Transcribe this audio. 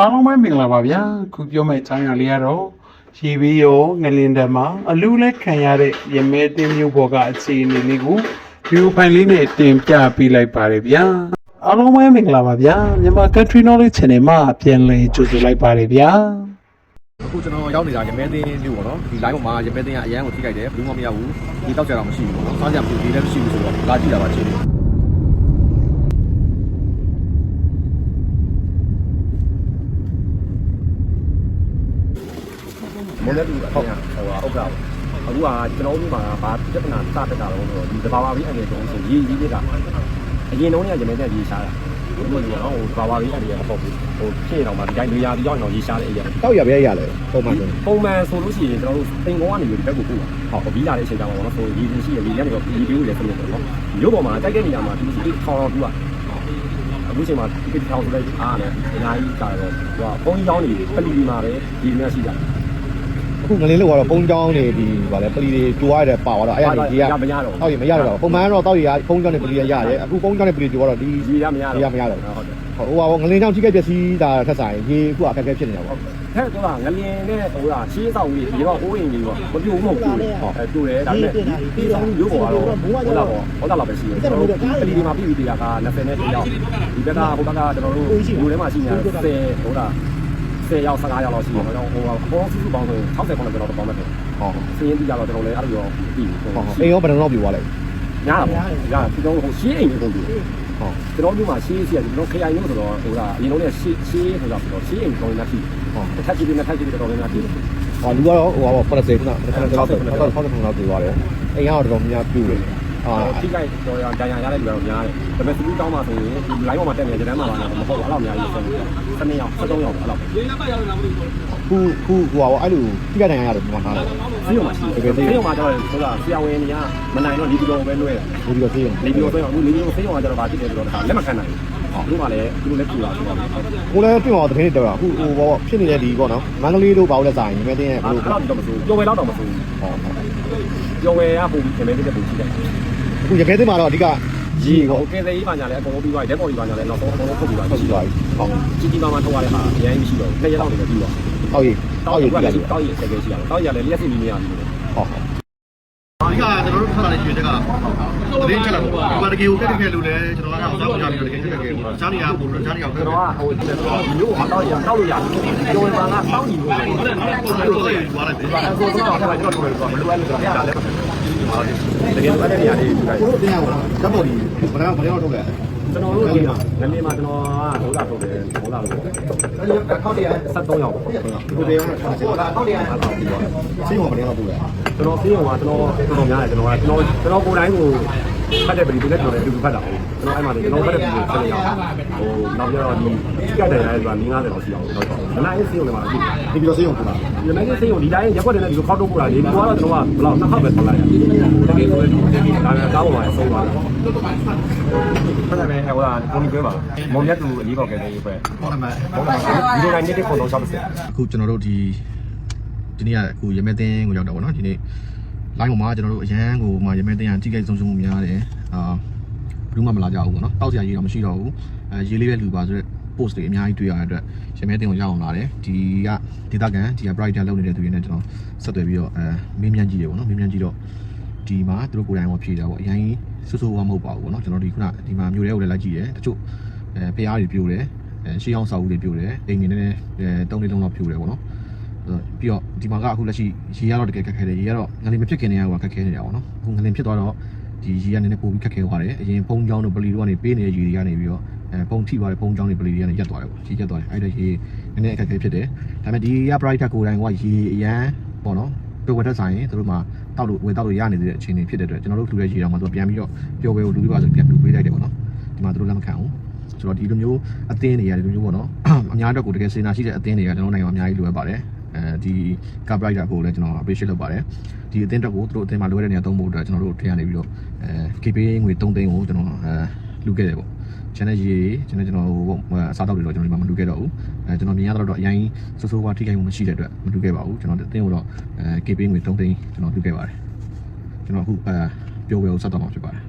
အားလုံးပဲမင်္ဂလာပါဗျာခုပြောမယ့်အကြောင်းအရာလေးကတော့ရေဘေးရောငလင်တံမှာအလူလက်ခံရတဲ့ရမဲတင်းမျိုးပေါ်ကအခြေအနေလေးကိုဗီဒီယိုဖိုင်လေးနဲ့တင်ပြပေးလိုက်ပါတယ်ဗျာအားလုံးပဲမင်္ဂလာပါဗျာမြန်မာ Country Knowledge Channel မှာပြန်လည်ကြိုဆိုလိုက်ပါတယ်ဗျာအခုကျွန်တော်ရောက်နေတာရမဲသိန်းမြို့ပေါ့နော်ဒီ line ပေါ်မှာရမဲသိန်းကအရန်ကိုထိခိုက်တယ်ဘူးမှမရဘူးဒီတောက်ကြတာမရှိဘူးပေါ့နော်စားကြဘူးဒီလည်းမရှိဘူးဆိုတော့လာကြည့်တာပါချင်း မော်လက်တူအဖေဟိုဟာဥက္ကဋ္ဌအခုကကျွန်တော်တို့မှာဘာပြဿနာစတက်တာတော့ဆိုတော့ဒီသဘာဝပြီးအနေနဲ့ဆိုရေးရေးပြတာအရင်တုန်းကရမဲတဲ့ရေးရှားတာဘယ်လိုလဲဟိုသဘာဝပြီးအနေနဲ့မဟုတ်ဘူးဟိုဖြစ်တော့မှဒီတိုင်းနေရာဒီရောက်တော့ရေးရှားတဲ့အရာတောက်ရပဲရလဲပုံမှန်ဆိုပုံမှန်ဆိုလို့ရှိရင်ကျွန်တော်တို့တင်ကုန်းကနေဒီဘက်ကိုပို့ပါဟုတ်ပြီးလာတဲ့အချိန်ကျတော့နော်ဆိုဒီဒီရှိရဒီကနေတော့ဒီပြိုးလေဆိုလို့ပေါ့နော်မြို့ပေါ်မှာတိုက်တဲ့နေရာမှာဒီစီထောင်တော်ပြပါအခုချိန်မှာဒီထောင်ဆိုလိုက်အားနဲ့အများကြီးတာတော့သူကဘုံကြီးကြောင်းနေပလီဒီမှာပဲဒီများရှိတာ အခုငလင်းလို့ကတော့ပုံကြောင်းနေဒီဗာလဲပလီတွေကြိုးရတဲ့ပါသွားတော့အဲ့ဒါကြီးကမရတော့တောက်ရမရတော့ပုံမှန်ကတော့တောက်ရပုံကြောင်းနေပလီရရတယ်အခုပုံကြောင်းနေပလီကြိုးတော့ဒီဒီရမရတော့ဒီရမရတော့ဟုတ်တယ်ဟိုဟာငလင်းကြောင်းထိခိုက်ပျက်စီးတာထက်ဆိုင်ရေအခုအခက်အခဲဖြစ်နေတာပေါ့ထဲတော့ငလျင်နဲ့ဟိုကရှေးဆောင်ကြီးဒီတော့အိုးရင်ကြီးတော့မပြိုးမဟုတ်ဘူးအဲပြိုးတယ်ဒါပေမဲ့ဒီဆောင်မျိုးပေါ်ကတော့ဟုတ်လားပေါ့ဟုတ်လားပဲရှိတယ်ကျွန်တော်တို့ပလီဒီမှာပြည်ပြည်တရားက20နဲ့တယောက်ဒီဘက်ကဟိုဘက်ကကျွန်တော်တို့လူထဲမှာရှိနေတာ10ဟုတ်လား 10ရောက်15ရောက်လောက်ရှိတယ်ကျွန်တော်ဟိုအပေါ်စုစုပေါင်းဆို60ပေါင်းတော့ကျွန်တော်ပေါင်းမယ်ဟုတ်စင်းရင်ပြီးကြတော့ကျွန်တော်လည်းအဲ့လိုရောပြီးပြီဟုတ်အိမ်ရောဘယ်တော့လောက်ပြသွားလဲညားတာပေါ့ညာဒီတော့ဟိုရှေးအိမ်ကိုကုန်ပြီဟုတ်ကျွန်တော်တို့မှာရှေးစီကကျွန်တော်ခရိုင်မျိုးဆိုတော့ဟိုကအရင်တော့လည်းရှေးရှေးဆိုတာဆိုတော့ရှေးအိမ်ကောင်းနေတာရှိဟုတ်တစ်ထပ်ကြည့်ပြီးနှစ်ထပ်ကြည့်ပြီးတော်တော်များများရှိတယ်ဟောလူကတော့ဟိုဟာပေါ့80ခုန80လောက်တော့60လောက်ပြသွားတယ်အိမ်ကတော့တော်တော်များပြူတယ်အာ ထိခိုက်တော့ရဒဏ်ရာရတဲ့လူကတော့များတယ်ဒါပေမဲ့သူတောင်းမှဆိုရင်ဒီ line ပေါ်မှာတက်နေတဲ့ကျန်းမာလာတော့မဟုတ်ဘူးအဲ့လိုအများကြီးဆက်နေတယ်7ယောက်7ယောက်အဲ့လိုခုခုဟိုဟာပေါ့အဲ့လိုထိခိုက်နိုင်ရတယ်ဒီမှာထားတယ်ဆေးရုံမှာရှိတယ်ဆေးရုံမှာကျတော့ဆိုတာဆရာဝန်ကြီးကမနိုင်တော့လီဗီတော်ပဲလွှဲတာဒီလိုသေးရင်လီဗီတော်ဆိုတော့အခုလီဗီတော်ဆေးရုံကကျတော့ဗာဖြစ်တယ်ဆိုတော့လက်မခံနိုင်ဘူးသူတို့ကလည်းသူတို့လည်းပြူလာဆိုတော့ကိုလည်းပြင်အောင်သတင်းတော်တာအခုဟိုပေါ့ဖြစ်နေတဲ့ဒီပေါ့နော်မန္တလေးတို့ဘာလို့လဲဆိုင်ညီမတင်းရဲ့ဘအဲ့လို့တော့တော့မဆိုးကြော်ဝဲတော့တော့မဆိုးဟောကြော်ဝဲကပုံပြင်မဲ့တဲ့ပုံရှိတယ် အခုရခဲသိမ်းမှာတော့အဓိကရီဟိုကဲသေးကြီးပါညာလည်းအကုန်လုံးပြီးသွားပြီဓာတ်ပေါ်ကြီးပါညာလည်းနောက်ဆုံးအကုန်လုံးထုတ်ပြီးသွားပြီဟုတ်ပြီသွားပြီဟုတ်ကြီးကြီးမားမားထုတ်ရတဲ့ဟာအရင်မရှိတော့ဘူးနှစ်ရက်လောက်နေပဲပြီးသွားတောက်ရည်တောတောက်က်ရရည်ကပြလည်းရတယ်တောက်ရဆက်ခဲ့ရှိရတယ်တောက်ရလည်းလက်စစ်မီးမရဘူးဟုတ်ဟုတ်အဓိကကျွန်တော်တို့ထွက်လာတဲ့ကျွေးချက်ကသတင်းချက်လာပေါ့ဒီမှာတကယ်ကိုတက်တကယ်လို့လဲကျွန်တော်ကတော့စောင့်ကြပြီးတော့တကယ်တက်တကယ်ပေါ့တခြားနေရာပို့တခြားနေရာကိုကျွန်တော်ကဟိုမျိုးဟာတောက်ရတောက်လို့ရတယ်ကျော်ဝင်ပါကတောက်ညီလို့အဲ့လိုသွားလိုက်တယ်အဲဆိုတော့အဲ့ဒါကျွန်တော်တို့ကမလိုအပ်လို့တော့ဒါလည်းတကယ် ပတ်တဲ့နေရာလေးတွေကိုတို့တင်ရပါဓာတ်ပေါ်ဒီဘယ်တော့ဘယ်တော့ထုတ်လဲ ကျွန်တော်တို့ဒီမှာငနေမှာကျွန်တော်ကဒုတာထုတ်တယ်ဒုတာလို့အဲ့ဒါခောက်တရား73ရောက်ပေါ့ကိုတရားနဲ့ဆက်ဆက်ခောက်တရားစီးဟောဘယ်တော့ထုတ်လဲကျွန်တော်ပြီးတော့ကကျွန်တော်တော်တော်များတယ်ကျွန်တော်ကကျွန်တော်ကျွန်တော်ကိုယ်တိုင်းကိုဖတ်တဲ့ပြည်သူနဲ့ပြောတယ်အတူတူဖတ်တာဟုတ်ကျွန်တော်အဲ့မှာကျွန်တော်ဖတ်တဲ့ပြည်သူဆက်နေအောင်ဟိုနောက်ပြတော့ဒီကြက်တယ်ရဲဆိုတာ50လောက်ရှိအောင်တော့မနိုင်စေးုံနဲ့မှာအခုဒီပြီးတော့စီးဟောထုတ်တာဒီမင်းစေးုံဒီတိုင်းရက်ွက်တယ်နဲ့ဒီလိုခောက်တော့ပူတာလေဒီကတော့ကျွန်တော်ကဘယ်လောက်နှစ်ခါပဲထွက်လိုက်ရတယ်တကယ်ဆိုရင်ဒါကကောင်းပါရဲ့ဆုံးသွားတယ်ဖတ်တယ်ပဲဟိုကကိုကြီးပြောပါမုံမြတ်သူအရေးပေါက်ကလေးပဲဟုတ်တယ်မဟုတ်ကဲ့ဒီလိုတိုင်းနေတဲ့ခုံတော့60အခုကျွန်တော်တို့ဒီဒီနေ့ကအခုရမဲတင်းကိုရောက်တော့ဗောနော်ဒီနေ့ line ပေါ်မှာကျွန်တော်တို့အရန်ကိုမှရမဲတင်းကတိကျဆုံးရှုံးမှုများတယ်အာဘယ်သူမှမလာကြဘူးဗောနော်တောက်စရာကြီးတော့မရှိတော့ဘူးအဲရေးလေးပဲလူပါဆိုတော့ post တွေအများကြီးတွေ့ရတဲ့အတွက်ရမဲတင်းကိုရောက်အောင်လာတယ်ဒီကဒေတာကန်ဒီက brighter လုပ်နေတဲ့သူတွေနဲ့ကျွန်တော်ဆက်သွယ်ပြီးတော့အဲမင်းမြန်းကြည့်တယ်ဗောနော်မင်းမြန်းကြည့်တော့ ဒီမှာသူတို့ကိုယ်တိုင်ဟောဖြေတာဗောအရင်ဆူဆူဝါမဟုတ်ပါဘူးဗောနော်ကျွန်တော်ဒီခုနဒီမှာမျိုးတွေကိုလည်းလိုက်ကြည့်တယ်တချို့အဲဖျားတွေပြိုးတယ်အဲရှေးအောင်စာအုပ်တွေပြိုးတယ်အိမ်တွေနဲ့အဲတုံးလေးလုံးလောက်ပြိုးတယ်ဗောနော်ပြီးတော့ဒီမှာကအခုလက်ရှိရေရတော့တကယ်ခက်ခဲတယ်ရေရတော့ငလင်မဖြစ်ခင်နေရကခက်ခဲနေတာပေါ့နော်အခုငလင်ဖြစ်သွားတော့ဒီရေကနည်းနည်းပိုပြီးခက်ခဲသွားတယ်အရင်ဖုံးချောင်းတို့ပလီတို့ကနေပေးနေတဲ့ရေတွေကနေပြီးတော့အဲဖုံးထိသွားတဲ့ဖုံးချောင်းတွေပလီတွေကနေရက်သွားတယ်ပေါ့ရေရက်သွားတယ်အဲ့ဒါရေနည်းနည်းအခက်ခဲဖြစ်တယ်ဒါပေမဲ့ဒီက bright ကိုယ်တိုင်ကရေအရန်ပေါ့နော် ပြောဝတ်သက်ဆိုင်ရင်တို့မှာတောက်လို့ဝယ်တောက်လို့ရနေတဲ့အချိန်တွေဖြစ်တဲ့အတွက်ကျွန်တော်တို့လူတဲ့ရေတောင်မှသူပြန်ပြီးတော့ပျော်ပွဲကိုလူတွေပါဆိုပြန်လူပေးလိုက်တယ်ပေါ့နော်ဒီမှာတို့လက်မခံဘူးဆိုတော့ဒီလိုမျိုးအသင်းတွေရတယ်ဒီလိုမျိုးပေါ့နော်အများအတွက်ကိုတကယ်စေနာရှိတဲ့အသင်းတွေကကျွန်တော်နိုင်ငံမှာအများကြီးလိုအပ်ပါတယ်အဲဒီကပ်လိုက်တာကိုလည်းကျွန်တော် appreciate လုပ်ပါတယ်ဒီအသင်းတက်ကိုသူတို့အသင်းမှာလိုရတဲ့နေရာသုံးဖို့အတွက်ကျွန်တော်တို့ထည့်ရနေပြီးတော့အဲ KPA ငွေ3သိန်းကိုကျွန်တော်အဲလူခဲ့တယ်ပေါ့ channel ရေးကျွန်တော်ကျွန်တော်ဟိုအစားတောက်တွေတော့ကျွန်တော်ဒီမှာမလူခဲ့တော့ဘူးအဲကျွန်တော်မြင်ရတော့အရင်စိုးစိုးဝါထိခိုက်မှုမရှိတဲ့အတွက်မလူခဲ့ပါဘူးကျွန်တော်အသင်းကိုတော့အဲ KPA ငွေ3သိန်းကျွန်တော်လူခဲ့ပါတယ်ကျွန်တော်အခုအဲပြောဝယ်ကိုစတော့မှာဖြစ်ပါတယ်